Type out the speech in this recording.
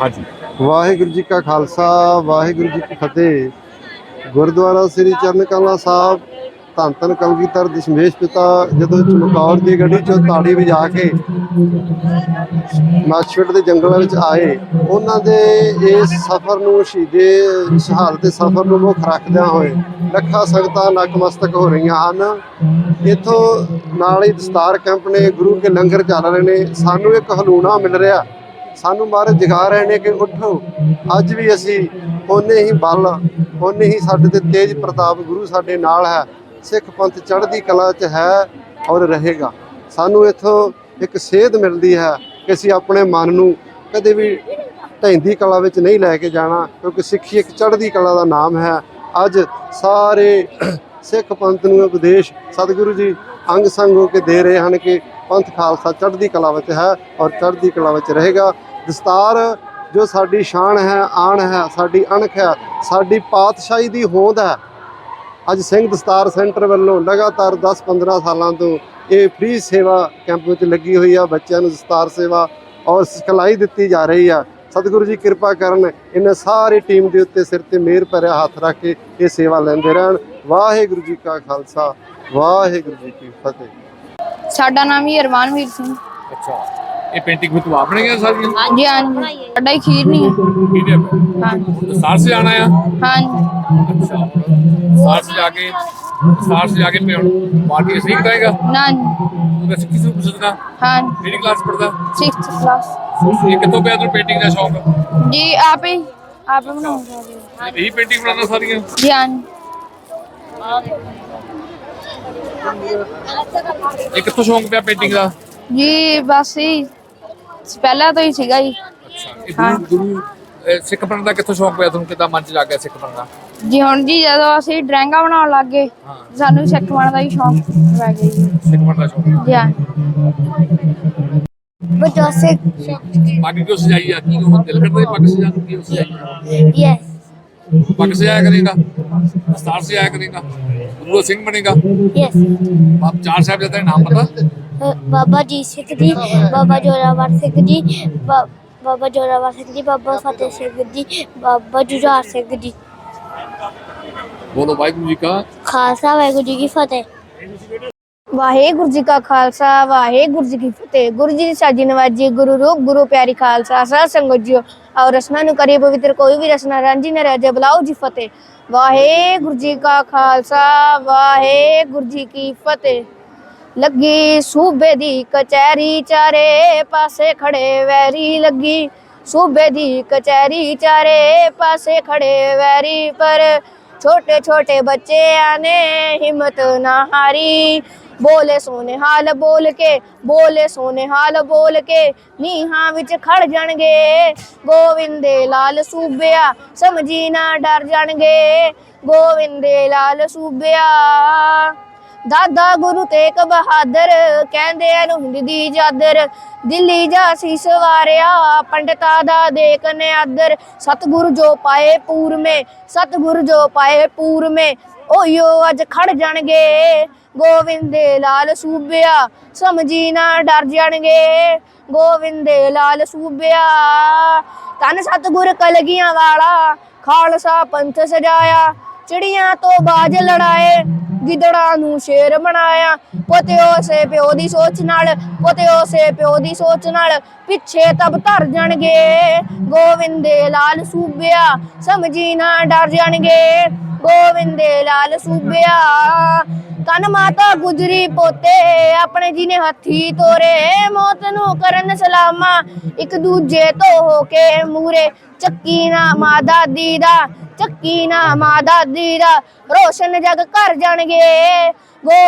ਹਾਂਜੀ। ਵਾਹਿਗੁਰੂ ਜੀ ਕਾ ਖਾਲਸਾ, ਵਾਹਿਗੁਰੂ ਜੀ ਕੀ ਫਤਿਹ। ਗੁਰਦੁਆਰਾ ਸ੍ਰੀ ਚਰਨ ਕਮਲਾ ਸਾਹਿਬ, ਧੰਨ ਧੰਨ ਕਲਗੀਧਰ ਦਸ਼ਮੇਸ਼ ਪਿਤਾ ਜਦੋਂ ਚਮਕੌਰ ਦੀ ਗੱਡੀ ਚੋਂ ਤਾੜੀ ਵਜਾ ਕੇ ਮਾਛੜ ਦੇ ਜੰਗਲਾਂ ਵਿੱਚ ਆਏ, ਉਹਨਾਂ ਦੇ ਇਸ ਸਫ਼ਰ ਨੂੰ ਸ਼ਹੀਦੇ ਸ਼ਹਾਦਤ ਦੇ ਸਫ਼ਰ ਨੂੰ ਮੁੱਖ ਰੱਖਦਿਆਂ ਹੋਏ ਲੱਖਾਂ ਸੰਗਤਾਂ ਨਕਮਸਤਕ ਹੋ ਰਹੀਆਂ ਹਨ। ਇੱਥੋਂ ਨਾਲ ਹੀ ਦਸਤਾਰ ਕੈਂਪ ਨੇ, ਗੁਰੂ ਕੇ ਲੰਗਰ ਚੱਲ ਰਹੇ ਨੇ, ਸਾਨੂੰ ਇੱਕ ਹਲੂਣਾ ਮਿਲ ਰਿਹਾ। ਸਾਨੂੰ ਮਹਾਰਾਜ ਜਗਾ ਰਹੇ ਨੇ ਕਿ ਉੱਠੋ। ਅੱਜ ਵੀ ਅਸੀਂ ਓਨੇ ਹੀ ਬਲ, ਓਨੇ ਹੀ ਸਾਡੇ ਤੇ ਤੇਜ ਪ੍ਰਤਾਪ ਗੁਰੂ ਸਾਡੇ ਨਾਲ ਹੈ। ਸਿੱਖ ਪੰਥ ਚੜ੍ਹਦੀ ਕਲਾ 'ਚ ਹੈ ਔਰ ਰਹੇਗਾ। ਸਾਨੂੰ ਇੱਥੋਂ ਇੱਕ ਸੇਧ ਮਿਲਦੀ ਹੈ ਕਿ ਅਸੀਂ ਆਪਣੇ ਮਨ ਨੂੰ ਕਦੇ ਵੀ ਢਹਿੰਦੀ ਕਲਾ ਵਿੱਚ ਨਹੀਂ ਲੈ ਕੇ ਜਾਣਾ, ਕਿਉਂਕਿ ਸਿੱਖੀ ਇੱਕ ਚੜ੍ਹਦੀ ਕਲਾ ਦਾ ਨਾਮ ਹੈ। ਅੱਜ ਸਾਰੇ ਸਿੱਖ ਪੰਥ ਨੂੰ ਉਪਦੇਸ਼ ਸਤਿਗੁਰੂ ਜੀ ਅੰਗ ਸੰਗ ਹੋ ਕੇ ਦੇ ਰਹੇ ਹਨ ਕਿ ਪੰਥ ਖਾਲਸਾ ਚੜ੍ਹਦੀ ਕਲਾ ਵਿੱਚ ਹੈ ਔਰ ਚੜ੍ਹਦੀ ਕਲਾ ਵਿੱਚ ਰਹੇਗਾ। ਦਸਤਾਰ ਜੋ ਸਾਡੀ ਸ਼ਾਨ ਹੈ ਆਣ ਹੈ, ਸਾਡੀ ਅਣਖ ਹੈ, ਸਾਡੀ ਪਾਤਸ਼ਾਹੀ ਦੀ ਹੋਂਦ ਹੈ। ਅੱਜ ਸਿੰਘ ਦਸਤਾਰ ਸੈਂਟਰ ਵੱਲੋਂ ਲਗਾਤਾਰ 10-15 ਸਾਲਾਂ ਤੋਂ ਇਹ ਫ੍ਰੀ ਸੇਵਾ ਕੈਂਪ ਵਿੱਚ ਲੱਗੀ ਹੋਈ ਆ, ਬੱਚਿਆਂ ਨੂੰ ਦਸਤਾਰ ਸੇਵਾ ਔਰ ਸਿਖਲਾਈ ਦਿੱਤੀ ਜਾ ਰਹੀ ਆ। ਸਤਿਗੁਰੂ ਜੀ ਕਿਰਪਾ ਕਰਨ ਇਹਨਾਂ ਸਾਰੀ ਟੀਮ ਦੇ ਉੱਤੇ ਸਿਰ ਤੇ ਮਿਹਰ ਭਰਿਆ ਹੱਥ ਰੱਖ ਕੇ ਇਹ ਸੇਵਾ ਲੈਂਦੇ ਰਹਿਣ। ਵਾਹਿਗੁਰੂ ਜੀ ਕਾ ਖਾਲਸਾ, ਵਾਹਿਗੁਰੂ ਜੀ ਕੀ ਫਤਿਹ। ਸਾਡਾ ਨਾਮ ਹੀ ਅਰਮਾਨਵੀਰ ਸਿੰਘ। ਅੱਛਾ। ਇਹ ਪੇਂਟਿੰਗ ਵੀ ਤੂੰ ਆਪ ਬਣਾਈਆਂ ਸਾਰੀਆਂ ਹਾਂਜੀ ਹਾਂਜੀ। ਸਾਡਾ ਹੀ ਖੀਰ ਨਹੀਂ ਹੈ। ਠੀਕ ਹੈ ਹਾਂਜੀ। ਦਸਤਾਰ ਸੇ ਆਣਾ ਆ? ਹਾਂਜੀ। ਅੱਛਾ। ਦਸਤਾਰ ਸੇ ਜਾ ਕੇ ਦਸਤਾਰ ਸੇ ਜਾ ਕੇ ਪਿਉਣ ਪਾਰਟੀ ਅਸੀਂ ਕਰਾਏਗਾ ਨਾ ਤੂੰ ਦੱਸ ਕਿਸ ਨੂੰ ਪੁੱਛਦਾ ਹਾਂਜੀ। ਕਿਹੜੀ ਕਲਾਸ ਪੜਦਾ 6th ਕਲਾਸ ਇਹ ਕਿੱਥੋਂ ਪਿਆ ਤੈਨੂੰ ਪੇਂਟਿੰਗ ਦਾ ਸ਼ੌਂਕ? ਜੀ ਆਪ ਹੀ। ਆਪ ਹੀ ਬਣਾਉਂਦਾ ਜੀ। ਇਹੀ ਪੇਂਟਿੰਗ ਬਣਾਉਣਾ ਸਾਰੀਆਂ? ਜੀ ਹਾਂਜੀ। ਇਹ ਕਿੱਥੋਂ ਸ਼ੌਂਕ ਪਿਆ ਪੇਂਟਿੰਗ ਦਾ? ਜੀ ਬਸ ਹੀ ਪਹਿਲਾਂ ਤੋਂ ਹੀ ਸੀਗਾ ਜੀ। ਇਹ ਗੁਰੂ ਗੁਰੂ ਅਹ ਸਿੱਖ ਬਣਨ ਦਾ ਕਿੱਥੋਂ ਸ਼ੌਂਕ ਪਿਆ? ਤੁਹਾਨੂੰ ਕਿੱਦਾਂ ਮਨ ਚ ਲੱਗ ਗਿਆ ਸਿੱਖ ਬਣਨਾ ਜੀ ਹੁਣ ਜੀ ਜਦੋਂ ਅਸੀਂ ਡਰਾਇੰਗਾਂ ਬਣਾਉਣ ਲੱਗ ਗਏ ਹਾਂ। ਸਾਨੂੰ ਸਿੱਖ ਬਣਨ ਦਾ ਹੀ ਸ਼ੌਂਕ ਪੈ ਗਿਆ ਜੀ। ਸਿੱਖ ਬਣਨ ਦਾ ਸ਼ੌਂਕ ਜੀ ਹਾਂਜੀ But also, ਪੱਗ ਕਿਉਂ ਸਜਾਈ ਆ? ਕੀ ਉਹ ਦਿਲ ਕਰਦਾ ਸੀ ਪੱਗ ਸਜਾਉਣ ਨੂੰ? ਕਿਉਂ ਸਜਾਈ ਆ? yes, ਪੱਗ ਸਜਾਇਆ ਕਰੇਗਾ ਦਸਤਾਰ ਸਜਾਇਆ ਕਰੇਗਾ ਗੁਰੂ ਸਿੰਘ ਬਣੇਗਾ yes. ਆਪ ਚਾਰ ਸਾਹਿਬ ਦਾ ਨਾਮ ਪਤਾ Uh, Ji Sikh Ji, Baba Jorawar Sikh Ji, Ba- Baba Jorawar Sikh Ji, Baba Fateh Sikh Ji, Baba Jujhar Sikh Ji. ਬੋਲੋ ਵਾਹਿਗੁਰੂ ਜੀ ਕਾ ਖਾਲਸਾ ਵਾਹਿਗੁਰੂ ਜੀ ਕੀ ਫਤਿਹ ਵਾਹਿਗੁਰੂ ਜੀ ਕਾ ਖਾਲਸਾ, ਵਾਹਿਗੁਰੂ ਜੀ ਕੀ ਫਤਿਹ। ਗੁਰੂ ਜੀ ਦੀ ਸਾਜੀ ਨਵਾਜੀ, ਗੁਰੂ ਰੂਪ, ਗੁਰੂ ਪਿਆਰੀ ਖਾਲਸਾ ਸਾਧ ਸੰਗਤ ਜੀਓ। ਔਰ ਰਸਨਾ ਨੂੰ ਕਰੀ ਪਵਿੱਤਰ, ਕੋਈ ਵੀ ਰਸਨਾ ਰਾਂਝੀ ਨਾ ਰਹਿ ਜਾਏ ਜੀ ਫਤਿਹ। ਵਾਹਿਗੁਰੂ ਜੀ ਕਾ ਖਾਲਸਾ, ਵਾਹਿਗੁਰੂ ਜੀ ਕੀ ਫਤਿਹ। ਲੱਗੀ ਸੂਬੇ ਦੀ ਕਚਹਿਰੀ ਚਾਰੇ ਪਾਸੇ ਖੜੇ ਵੈਰੀ ਲੱਗੀ। ਸੂਬੇ ਦੀ ਕਚਹਿਰੀ ਚਾਰੇ ਪਾਸੇ ਖੜੇ ਵੈਰੀ ਪਰ ਛੋਟੇ ਛੋਟੇ ਬੱਚਿਆਂ ਨੇ ਹਿੰਮਤ ਨਾ ਹਾਰੀ। ਬੋਲੇ ਸੋਨੇ ਹਾਲ ਬੋਲ ਕੇ, ਬੋਲੇ ਸੋਨੇ ਹਾਲ ਬੋਲ ਕੇ, ਨੀਹਾਂ ਵਿੱਚ ਖੜ ਜਾਣਗੇ। ਗੋਵਿੰਦੇ ਲਾਲ ਸੂਬਿਆ, ਸਮਝੀ ਨਾ ਡਰ ਜਾਣਗੇ। ਗੋਵਿੰਦੇ ਲਾਲ ਸੂਬਿਆ। ਦਾਦਾ ਗੁਰੂ ਤੇਗ ਬਹਾਦਰ ਕਹਿੰਦੇ ਇਹਨੂੰ ਹਿੰਦ ਦੀ ਚਾਦਰ। ਦਿੱਲੀ ਜਾ ਸੀ ਸਵਾਰਿਆ, ਪੰਡਤਾ ਦਾ ਦੇਖ ਨਿਆਦਰ। ਸਤਿਗੁਰੂ ਜੋ ਪਾਏ ਪੂਰ ਮੇ ਸਤਿਗੁਰੂ ਜੋ ਪਾਏ ਪੂਰ ਮੇ ਓਯੋ ਅੱਜ ਖੜ ਜਾਣਗੇ। ਗੋਵਿੰਦੇ ਲਾਲ ਸੂਬਿਆ, ਸਮਝੀ ਨਾ ਡਰ ਜਾਣਗੇ। ਗੋਵਿੰਦੇ ਲਾਲ ਸੂਬਿਆ ਤਨ ਸਤਿਗੁਰ ਕਲਗੀਆਂ ਵਾਲਾ, ਖਾਲਸਾ ਪੰਥ ਸਜਾਇਆ। ਚਿੜੀਆਂ ਤੋਂ ਬਾਜ ਲੜਾਏ ਗਿੱਦੜਾਂ ਨੂੰ ਸ਼ੇਰ ਬਣਾਇਆ। ਪੋਤੇ ਉਸੇ ਪਿਓ ਦੀ ਸੋਚ ਨਾਲ, ਪੋਤੇ ਉਸੇ ਪਿਓ ਦੀ ਸੋਚ ਨਾਲ ਪਿੱਛੇ ਤਬ ਧਰ ਜਾਣਗੇ। ਗੋਵਿੰਦੇ ਲਾਲ ਸੂਬਿਆ, ਸਮਝੀ ਨਾ ਡਰ ਜਾਣਗੇ। ਗੋਵਿੰਦੇ ਲਾਲ ਸੂਬਿਆ ਤਨ ਮਾਤਾ ਗੁਜਰੀ ਪੋਤੇ, ਆਪਣੇ ਜੀ ਨੇ ਹੱਥੀ ਤੋਰੇ, ਮੌਤ ਨੂੰ ਕਰਨ ਸਲਾਮਾ ਇੱਕ ਦੂਜੇ ਤੋਂ ਹੋ ਕੇ ਮੂਰੇ। ਚੱਕੀ ਨਾ ਮਾਂ ਦਾਦੀ ਦਾ ਚੱਕੀ ਨਾ ਮਾਂ ਦਾਦੀ ਦਾ ਰੋਸ਼ਨ ਜਗ ਕਰ ਜਾਣਗੇ।